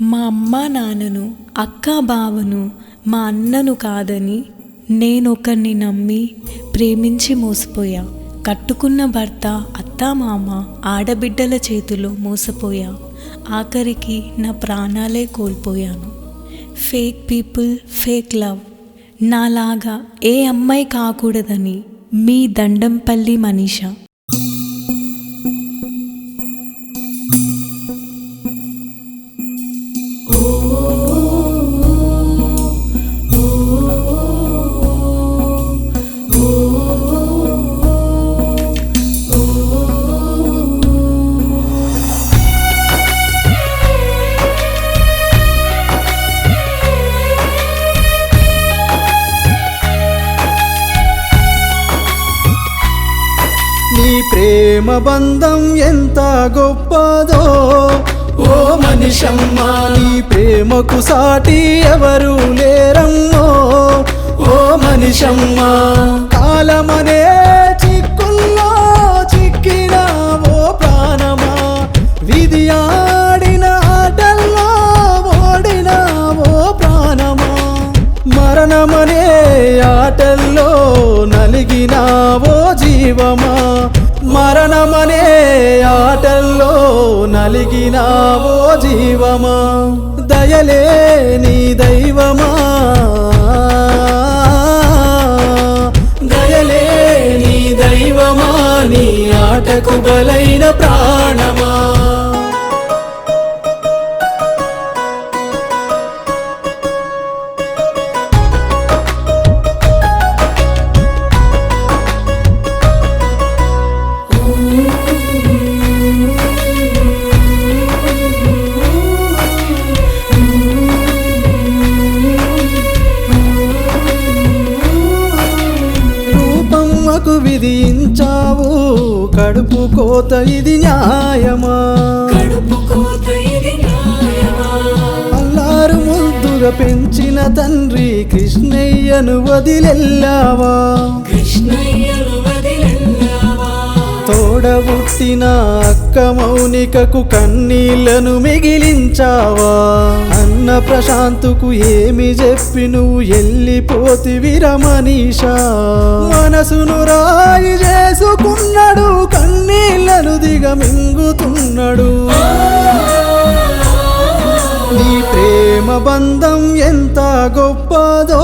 మా అమ్మ నాన్నను అక్క బావను మా అన్నను కాదని నేనొకరిని నమ్మి ప్రేమించి మోసపోయా. కట్టుకున్న భర్త అత్తామామ ఆడబిడ్డల చేతిలో మోసపోయా. ఆఖరికి నా ప్రాణాలే కోల్పోయాను. Fake people fake love. నాలాగా ఏ అమ్మాయి కాకూడదని మీ దండంపల్లి మనీషా ప్రేమ బంధం ఎంత గొప్పదో. ఓ మనిషమ్మా నీ ప్రేమకు సాటి ఎవరు లేరమ్మో ఓ మనిషమ్మా కాలమనే చిక్కుల్లో చిక్కిన ఓ ప్రాణమా. విధి ఆడిన ఆటల్లో ఓడిన ఓ ప్రాణమా. మరణమనే ఆటల్లో నలిగిన ఓ జీవమా. మరణమనే ఆటల్లో నలిగినావో జీవమా? దయలే నీ దైవమా? దయలే నీ దైవమా? నీ ఆటకు బలైన ప్రాణ విధించావు. కడుపు కోత ఇది న్యాయమా? అల్లారు ముద్దుగా పెంచిన తండ్రి కృష్ణయ్యను వదిలెల్లావా పుట్టిన అక్క మౌనికకు కన్నీళ్ళను మిగిలించావా? అన్న ప్రశాంతుకు ఏమి చెప్పి నువ్వు ఎల్లిపోతివి రమణీషా? మనసును రాయి చేసుకున్నాడు కన్నీళ్ళను దిగమింగుతున్నాడు. నీ ప్రేమ బంధం ఎంత గొప్పదో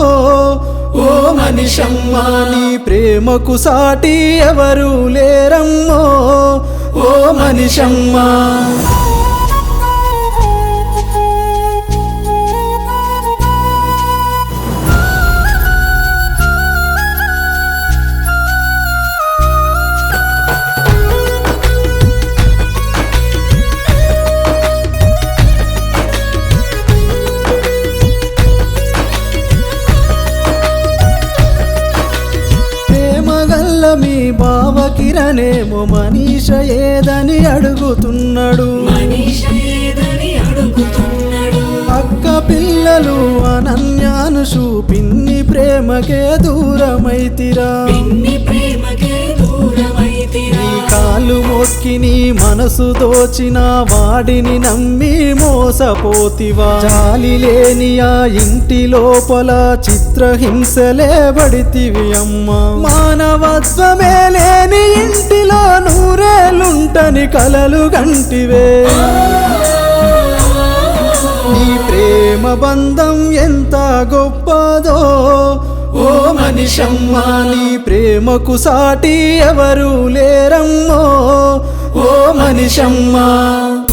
ఓ మనిషమ్మా నీ ప్రేమకు సాటి ఎవరు లేరమ్మో. ఓ మనిషమ్మా. కిరణేమో మనీష ఏదని అడుగుతున్నాడు. అక్క పిల్లలు అనన్యానుషు పిన్ని ప్రేమకే దూరమైతిరా. కాలు మొక్కి నీ మనసు దోచిన వాడిని నమ్మి మోసపోతివా. జాలి లేని ఆ ఇంటి లోపల చిత్రహింసలే పడితివి అమ్మ. మానవత్వమే లేని ఇంటిలో నూరేలుంటని కలలు గంటివే. నీ ప్రేమ బంధం ఎంత గొప్పదో. ఓ మనిషమ్మా నీ ప్రేమకు సాటి ఎవరు లేరమ్మో. ఓ మనిషమ్మా.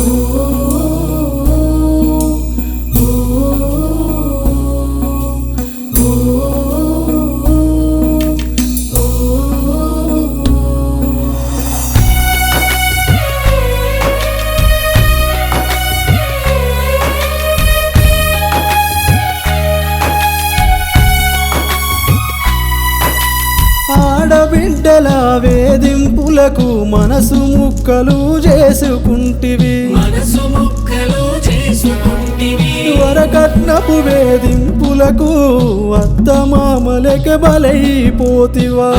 ఆడబిడ్డల వేధింపులకు మనసు ముక్కలు చేసుకుంటివి. వరకట్నపు వేధింపులకు అత్తమామలక బలైపోతివా.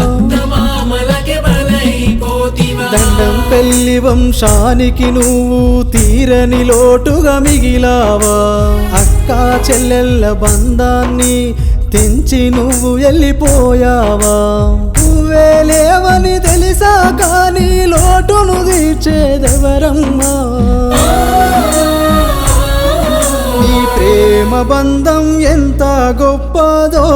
దండం పెళ్ళి వంశానికి నువ్వు తీరని లోటుగా మిగిలావా. చెల్లెళ్ళ బంధాన్ని తెంచి నువ్వు వెళ్ళిపోయావా? నువ్వే లేవని తెలిసా కానీ లోటును తీర్చేదెవరమ్మా? నీ ప్రేమ బంధం ఎంత గొప్పదో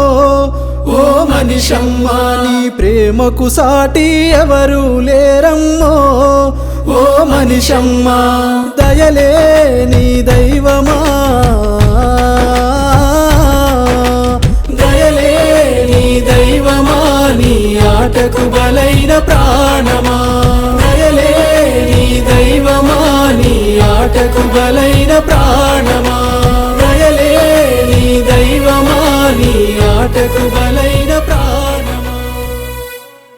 ఓ మనిషమ్మా నీ ప్రేమకు సాటి ఎవరు లేరమ్మో ఓ మనిషమ్మా దయలే నీ దైవమా. దయలే నీ